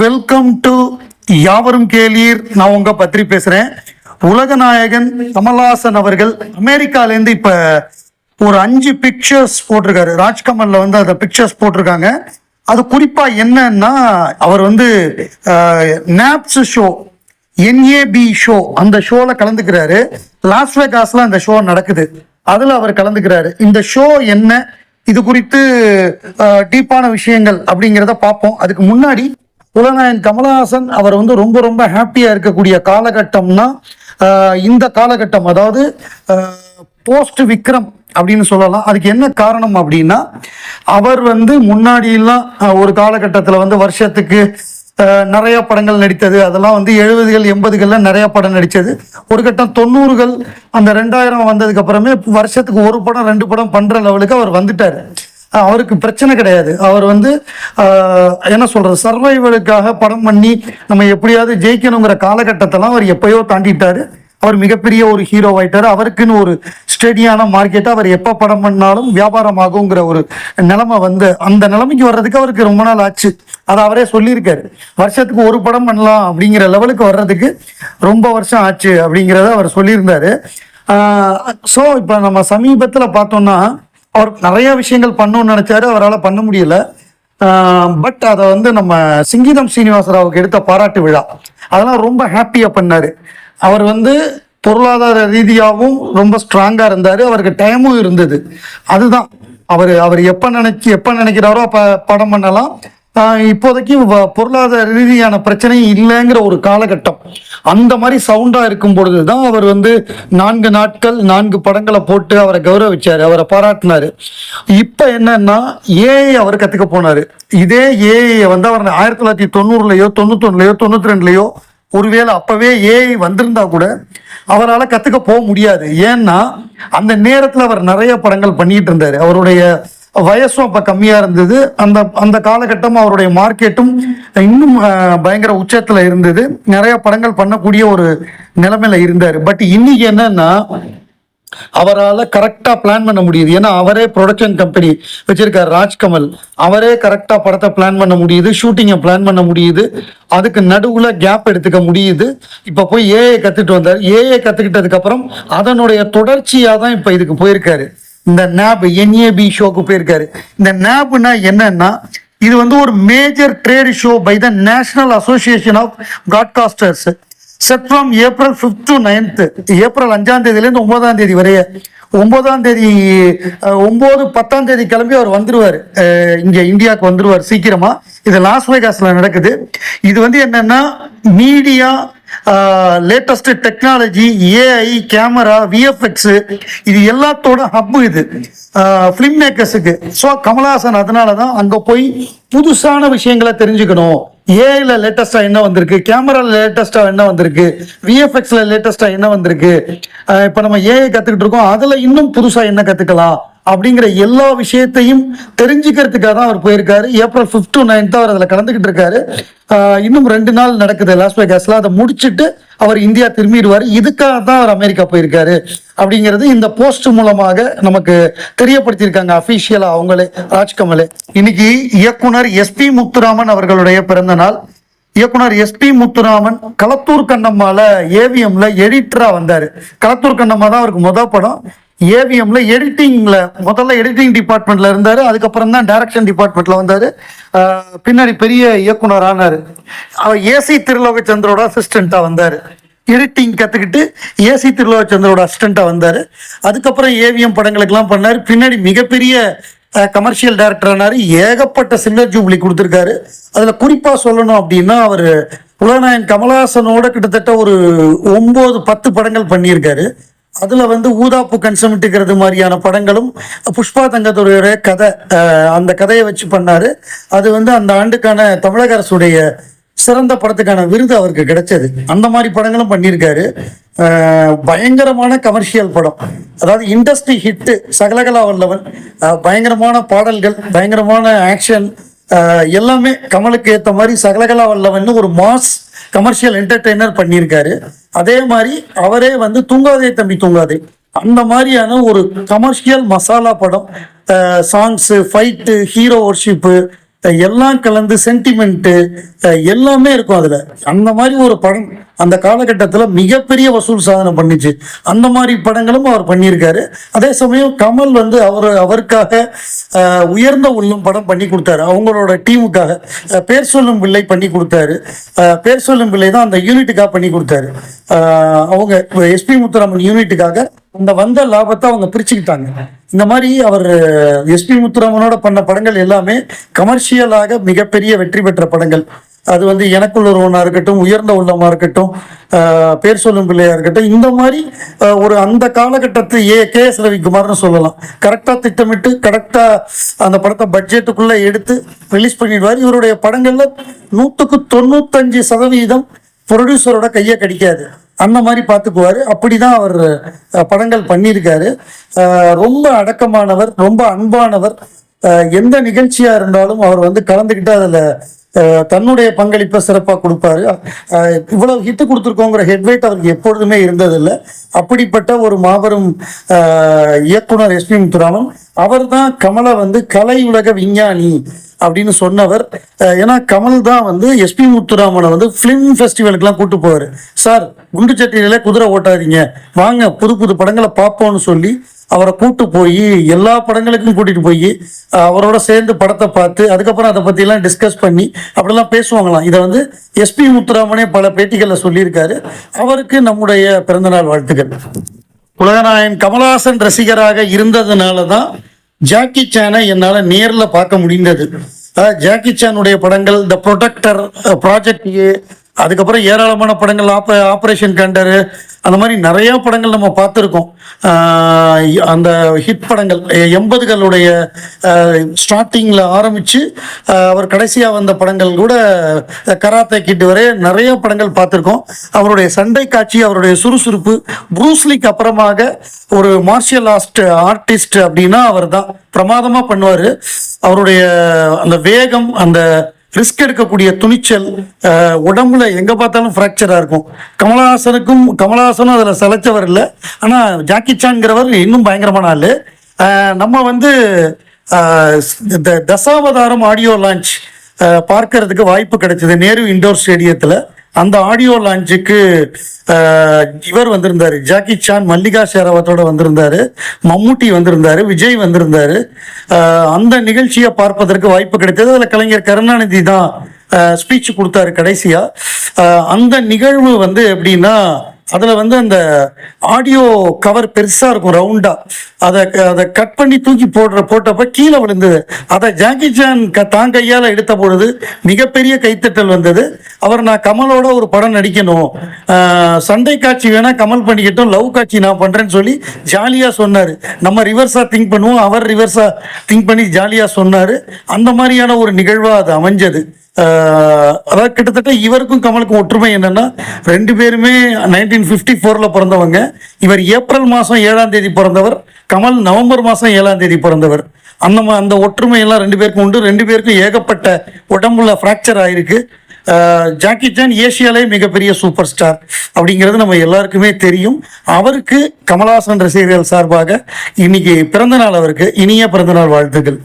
Welcome to யாவரும் கேளீர். நான் உங்க பத்திரி பேசுறேன். உலக நாயகன் கமல்ஹாசன் அவர்கள் அமெரிக்கால இருந்து இப்ப ஒரு அஞ்சு பிக்சர்ஸ் போட்டிருக்காரு. ராஜ்கமல்ல வந்து அந்த பிக்சர்ஸ் போட்டிருக்காங்க. அது குறிப்பா என்னன்னா அவர் வந்து நாப்ஸ் ஷோ என்ஏபி ஷோ அந்த ஷோல கலந்துக்கிறாரு. லாஸ் வேகாஸ்ல அந்த ஷோ நடக்குது. அதுல அவர் கலந்துக்கிறாரு. இந்த ஷோ என்ன? இது குறித்து டீப்பான விஷயங்கள் அப்படிங்கிறத பார்ப்போம். அதுக்கு முன்னாடி புலனாயன் கமலஹாசன் அவர் வந்து ரொம்ப ரொம்ப ஹாப்பியாக இருக்கக்கூடிய காலகட்டம்னா இந்த காலகட்டம் அதாவது போஸ்ட் விக்ரம் அப்படின்னு சொல்லலாம். அதுக்கு என்ன காரணம் அப்படின்னா அவர் வந்து முன்னாடியெல்லாம் ஒரு காலகட்டத்தில் வந்து வருஷத்துக்கு நிறைய படங்கள் நடித்தது. அதெல்லாம் வந்து எழுபதுகள் எண்பதுகளில் நிறைய படம் நடித்தது. ஒரு கட்டம் தொண்ணூறுகள் அந்த ரெண்டாயிரம் வந்ததுக்கு அப்புறமே வருஷத்துக்கு ஒரு படம் ரெண்டு படம் பண்ணுற லெவலுக்கு அவர் வந்துட்டார். அவருக்கு பிரச்சனை கிடையாது. அவர் வந்து என்ன சொல்றது சர்வைவலுக்காக படம் பண்ணி நம்ம எப்படியாவது ஜெயிக்கணுங்கிற காலகட்டத்தெல்லாம் அவர் எப்பயோ தாண்டிட்டாரு. அவர் மிகப்பெரிய ஒரு ஹீரோ ஆயிட்டாரு. அவருக்குன்னு ஒரு ஸ்டெடியான மார்க்கெட்டை அவர் எப்போ படம் பண்ணாலும் வியாபாரம் ஆகுங்கிற ஒரு நிலைமை வந்து அந்த நிலைமைக்கு வர்றதுக்கு அவருக்கு ரொம்ப நாள் ஆச்சு. அதை அவரே சொல்லியிருக்காரு. வருஷத்துக்கு ஒரு படம் பண்ணலாம் அப்படிங்கிற லெவலுக்கு வர்றதுக்கு ரொம்ப வருஷம் ஆச்சு அப்படிங்கிறத அவர் சொல்லியிருந்தாரு. ஸோ இப்போ நம்ம சமீபத்தில் பார்த்தோம்னா அவர் நிறைய விஷயங்கள் பண்ணணும்னு நினைச்சாரு. அவரால் பண்ண முடியல. பட் அதை வந்து நம்ம சிங்கீதம் ஸ்ரீனிவாசராவுக்கு எடுத்த பாராட்டு விழா. அதெல்லாம் ரொம்ப ஹாப்பியாக பண்ணார். அவர் வந்து பொருளாதார ரீதியாகவும் ரொம்ப ஸ்ட்ராங்காக இருந்தார். அவருக்கு டைமும் இருந்தது. அதுதான். அவர் அவர் எப்போ நினைச்சு எப்போ நினைக்கிறாரோ அப்போ படம் பண்ணலாம். இப்போதைக்கு பொருளாதார ரீதியான பிரச்சனையும் இல்லைங்கிற ஒரு காலகட்டம். அந்த மாதிரி சவுண்டாக இருக்கும் பொழுது தான் அவர் வந்து நான்கு நாட்கள் நான்கு படங்களை போட்டு அவரை கௌரவிச்சார் அவரை பாராட்டினார். இப்போ என்னன்னா ஏஐ அவர் கற்றுக்க போனார். இதே ஏஐ வந்து அவர் ஆயிரத்தி தொள்ளாயிரத்தி தொண்ணூறுலையோ தொண்ணூத்தொன்னுலையோ தொண்ணூற்றி ரெண்டுலையோ ஒருவேளை அப்போவே ஏஐ வந்திருந்தா கூட அவரால் கற்றுக்க போக முடியாது. ஏன்னா அந்த நேரத்தில் அவர் நிறைய படங்கள் பண்ணிட்டு இருந்தார். அவருடைய வயசும் அப்போ கம்மியாக இருந்தது. அந்த அந்த காலகட்டம் அவருடைய மார்க்கெட்டும் இன்னும் பயங்கர உச்சத்தில் இருந்தது. நிறைய படங்கள் பண்ணக்கூடிய ஒரு நிலைமையில இருந்தார். பட் இன்னைக்கு என்னன்னா அவரால் கரெக்டாக பிளான் பண்ண முடியுது. ஏன்னா அவரே ப்ரொடக்ஷன் கம்பெனி வச்சிருக்காரு ராஜ்கமல். அவரே கரெக்டாக படத்தை பிளான் பண்ண முடியுது ஷூட்டிங்கை பிளான் பண்ண முடியுது. அதுக்கு நடுவில் கேப் எடுத்துக்க முடியுது. இப்போ போய் ஏஐ கற்றுட்டு வந்தார். ஏஐ கற்றுக்கிட்டதுக்கப்புறம் அதனுடைய தொடர்ச்சியாக தான் இப்போ இதுக்கு போயிருக்காரு. இந்த நேப் என்ஏபி ஷோக்கு போயிருக்காரு. இந்த நேப்னா என்னன்னா இது வந்து ஒரு major trade show by the National Association of Broadcasters set from April fifth to ninth April அஞ்சாம் தேதியிலேருந்து ஒன்பதாம் தேதி வரைய. ஒன்பதாம் தேதி ஒன்பது பத்தாம் தேதி கிளம்பி அவர் வந்துருவார். இங்கே இந்தியாவுக்கு வந்துருவார் சீக்கிரமாக இது லாஸ் வேகாஸில் நடக்குது. இது வந்து என்னென்னா media latest technology AI camera VFX இது எல்லாத்தோட ஹப்பு இது. ஃபிலிம் மேக்கர்ஸுக்கு ஸோ கமலஹாசன் அதனால தான் அங்கே போய் புதுசான விஷயங்களை தெரிஞ்சுக்கணும். ஏஐல லேட்டஸ்டா என்ன வந்திருக்கு? கேமரால லேட்டஸ்டா என்ன வந்திருக்கு? விஎஃப்எக்ஸ்ல லேட்டஸ்டா என்ன வந்திருக்கு? இப்போ நம்ம ஏஐ கத்துக்கிட்டு இருக்கோம். அதுல இன்னும் புதுசா என்ன கத்துக்கலாம்? அப்படிங்கிற எல்லா விஷயத்தையும் தெரிஞ்சுக்கிறதுக்காக தான் அவர் போயிருக்காரு. ஏப்ரல் ஃபிஃப்த் டு நைன்த் அவர் அதில் கலந்துக்கிட்டு இருக்காரு. இன்னும் ரெண்டு நாள் நடக்குது லாஸ் வேகாஸ்ல அதை முடிச்சிட்டு அவர் இந்தியா திரும்பிடுவார். இதுக்காக தான் அவர் அமெரிக்கா போயிருக்காரு அப்படிங்கிறது இந்த போஸ்ட் மூலமாக நமக்கு தெரியப்படுத்தியிருக்காங்க அபிஷியலா அவங்களே ராஜ்கமலே. இன்னைக்கு இயக்குனர் எஸ்பி முத்துராமன் அவர்களுடைய பிறந்த நாள். இயக்குனர் எஸ்பி முத்துராமன் களத்தூர் கண்ணம்மால ஏவிஎம்ல எடிட்டரா வந்தாரு. களத்தூர் கண்ணம்மா தான் அவருக்கு முத படம். ஏவிஎம்ல எடிட்டிங்ல முதல்ல எடிட்டிங் டிபார்ட்மெண்ட்ல இருந்தாரு அதுக்கப்புறம் தான் டைரக்ஷன் டிபார்ட்மெண்ட்ல வந்தாரு பின்னாடி பெரிய இயக்குனர் ஆனாரு. அவர் ஏசி திருலோகச்சந்திரோட அசிஸ்டண்டா வந்தாரு. எடிட்டிங் கத்துக்கிட்டு ஏசி திருலோகச்சந்திரோட அசிஸ்டண்டா வந்தாரு. அதுக்கப்புறம் ஏவிஎம் படங்களுக்கெல்லாம் பண்ணாரு. பின்னாடி மிகப்பெரிய கமர்ஷியல் டைரக்டர் ஆனார். ஏகப்பட்ட சில்வர் ஜூப்ளி கொடுத்துருக்காரு. அதில் குறிப்பாக சொல்லணும் அப்படின்னா அவர் புலநாயன் கமலஹாசனோட கிட்டத்தட்ட ஒரு ஒம்பது பத்து படங்கள் பண்ணியிருக்காரு. அதில் வந்து ஊதாப்பு கன்சமிட்டுக்கிறது மாதிரியான படங்களும் புஷ்பா தங்கத்துடைய கதை அந்த கதையை வச்சு பண்ணார். அது வந்து அந்த ஆண்டுக்கான தமிழக அரசுடைய சிறந்த படத்துக்கான விருது அவருக்கு கிடைச்சது. அந்த மாதிரி படங்களும் பண்ணியிருக்காரு. பயங்கரமான கமர்ஷியல் படம். அதாவது இண்டஸ்ட்ரி ஹிட்டு சகலகலா வல்லவன். பயங்கரமான பாடல்கள் பயங்கரமான ஆக்ஷன் எல்லாமே கமலுக்கு ஏற்ற மாதிரி சகலகலா வல்லவன் ஒரு மாஸ் கமர்ஷியல் என்டர்டெய்னர் பண்ணியிருக்காரு. அதே மாதிரி அவரே வந்து தூங்காதே தம்பி தூங்காதே. அந்த மாதிரியான ஒரு கமர்ஷியல் மசாலா படம் சாங்ஸு ஃபைட்டு ஹீரோ ஒர்ஷிப்பு எல்லாம் கலந்து சென்டிமெண்ட்டு எல்லாமே இருக்கும் அதுல. அந்த மாதிரி ஒரு படம் அந்த காலகட்டத்தில் மிகப்பெரிய வசூல் சாதனை பண்ணிச்சு. அந்த மாதிரி படங்களும் அவர் பண்ணியிருக்காரு. அதே சமயம் கமல் வந்து அவர் அவருக்காக உயர்ந்த உள்ளம் படம் பண்ணி கொடுத்தாரு. அவங்களோட டீமுக்காக பேர் சொல்லும் பிள்ளை பண்ணி கொடுத்தாரு. அஹ், பேர் சொல்லும் பிள்ளை தான் அந்த யூனிட்டுக்காக பண்ணி கொடுத்தாரு. அவங்க எஸ்பி முத்துராமன் யூனிட்டுக்காக அந்த வந்த லாபத்தை அவங்க பிரிச்சுக்கிட்டாங்க. இந்த மாதிரி அவர் எஸ்பி முத்துராமனோட பண்ண படங்கள் எல்லாமே கமர்ஷியலாக மிகப்பெரிய வெற்றி பெற்ற படங்கள். அது வந்து எனக்குள்ள ஒருவனா இருக்கட்டும் உயர்ந்த உள்ளமா இருக்கட்டும் பேர் சொல்லும் பிள்ளையா இருக்கட்டும் இந்த மாதிரி ஒரு அந்த காலகட்டத்து ஏ கே எஸ் ரவிக்குமார்னு சொல்லலாம். கரெக்டாக திட்டமிட்டு கரெக்டாக அந்த படத்தை பட்ஜெட்டுக்குள்ளே எடுத்து ரிலீஸ் பண்ணிடுவார். இவருடைய படங்களில் நூற்றுக்கு தொண்ணூத்தஞ்சு சதவீதம் ப்ரொடியூசரோட கையை கடிக்காது. அந்த மாதிரி பார்த்துக்குவாரு. அப்படிதான் அவர் படங்கள் பண்ணியிருக்காரு. ரொம்ப அடக்கமானவர் ரொம்ப அன்பானவர். எந்த நிகழ்ச்சியா இருந்தாலும் அவர் வந்து கலந்துக்கிட்டு அதுல தன்னுடைய பங்களிப்பை சிறப்பாக கொடுப்பாரு. அஹ், இவ்வளவு ஹிட் கொடுத்துருக்கோங்கிற ஹெட்வைட் அவருக்கு எப்பொழுதுமே இருந்ததில்லை. அப்படிப்பட்ட ஒரு மாபெரும் இயக்குனர் எஸ்பி முத்துராமன் அவர் தான் கமலை வந்து கலை உலக விஞ்ஞானி அப்படின்னு சொன்னவர். ஏன்னா கமல் தான் வந்து எஸ்பி முத்துராமனை வந்து ஃபிலிம் ஃபெஸ்டிவலுக்குலாம் கூட்டு போவார். சார் குண்டு சட்டியில குதிரை ஓட்டாதீங்க. வாங்க புது புது படங்களை பார்ப்போம்னு சொல்லி அவரை கூட்டு போய் எல்லா படங்களுக்கும் கூட்டிட்டு போய் அவரோட சேர்ந்து படத்தை பார்த்து அதுக்கப்புறம் அதை பற்றிலாம் டிஸ்கஸ் பண்ணி அப்படிலாம் பேசுவாங்களாம். இதை வந்து எஸ்பி முத்துராமனே பல பேட்டிகளில் சொல்லியிருக்காரு. அவருக்கு நம்முடைய பிறந்தநாள் வாழ்த்துக்கள். புலகநாயன் கமலஹாசன் ரசிகராக இருந்ததுனால தான் ஜாக்கி சானை என்னால் நேரில் பார்க்க முடிந்தது. ஜாக்கி சானுடைய படங்கள் த ப்ரொடக்டர் ப்ராஜெக்ட் ஏ அதுக்கப்புறம் ஏராளமான படங்கள் ஆப்ப ஆப்ரேஷன் கண்டரு அந்த மாதிரி நிறையா படங்கள் நம்ம பார்த்துருக்கோம். அந்த ஹிட் படங்கள் எண்பதுகளுடைய ஸ்டார்டிங்கில் ஆரம்பித்து அவர் கடைசியாக வந்த படங்கள் கூட கராத்தே கிட் வரை நிறைய படங்கள் பார்த்துருக்கோம். அவருடைய சண்டை காட்சி அவருடைய சுறுசுறுப்பு ப்ரூஸ்லிக்கு அப்புறமாக ஒரு மார்ஷியல் ஆர்ட் ஆர்டிஸ்ட் அப்படின்னா அவர் தான் பிரமாதமாக பண்ணுவார். அவருடைய அந்த வேகம் அந்த ரிஸ்க் எடுக்கக்கூடிய துணிச்சல் உடம்புல எங்கே பார்த்தாலும் ஃப்ராக்சராக இருக்கும். கமலஹாசனுக்கும் கமலஹாசனும் அதில் சலைச்சவர் இல்லை. ஆனால் ஜாக்கி சான்கிறவர் இன்னும் பயங்கரமான ஆள். நம்ம வந்து இந்த தசாவதாரம் ஆடியோ லான்ச் பார்க்கறதுக்கு வாய்ப்பு கிடைச்சது நேரு இண்டோர் ஸ்டேடியத்தில் அந்த ஆடியோ லான்ச்சுக்கு இவர் வந்திருந்தாரு. ஜாக்கி சான் மல்லிகா ஷேராவத்தோட வந்திருந்தாரு. மம்முட்டி வந்திருந்தாரு. விஜய் வந்திருந்தாரு. அந்த நிகழ்ச்சியை பார்ப்பதற்கு வாய்ப்பு கிடைத்தது. அதில் கலைஞர் கருணாநிதி தான் ஸ்பீச் கொடுத்தாரு கடைசியா. அந்த நிகழ்வு வந்து எப்படின்னா அதில் வந்து அந்த ஆடியோ கவர் பெருசாக இருக்கும் ரவுண்டாக அதை அதை கட் பண்ணி தூக்கி போடுற போட்டப்ப கீழே விழுந்தது. அதை ஜாக்கி சான் க தான் கையால் எடுத்த பொழுது மிகப்பெரிய கைத்தட்டல் வந்தது. அவர் நான் கமலோட ஒரு படம் நடிக்கணும். சண்டை காட்சி வேணால் கமல் பண்ணிக்கிட்டோம் லவ் காட்சி நான் பண்ணுறேன்னு சொல்லி ஜாலியாக சொன்னார். நம்ம ரிவர்ஸாக திங்க் பண்ணுவோம் அவர் ரிவர்ஸாக திங்க் பண்ணி ஜாலியாக சொன்னார். அந்த மாதிரியான ஒரு நிகழ்வாக அது அமைஞ்சது. அதாவது கிட்டத்தட்ட இவருக்கும் கமலுக்கும் ஒற்றுமை என்னன்னா ரெண்டு பேருமே நைன்டீன் ஃபிஃப்டி ஃபோரில் பிறந்தவங்க. இவர் ஏப்ரல் மாதம் ஏழாம் தேதி பிறந்தவர் கமல் நவம்பர் மாதம் ஏழாம் தேதி பிறந்தவர். அந்த அந்த ஒற்றுமையெல்லாம் ரெண்டு பேருக்கும் உண்டு. ரெண்டு பேருக்கும் ஏகப்பட்ட உடம்புல ஃப்ராக்சர் ஆயிருக்கு. ஜாக்கி சான் ஏசியாலே மிகப்பெரிய சூப்பர் ஸ்டார் அப்படிங்கிறது நம்ம எல்லாருக்குமே தெரியும். அவருக்கு கமலஹாசன் ரசிகர்கள் சார்பாக இன்னைக்கு பிறந்தநாள் அவருக்கு. இனிய பிறந்தநாள் வாழ்த்துக்கள்.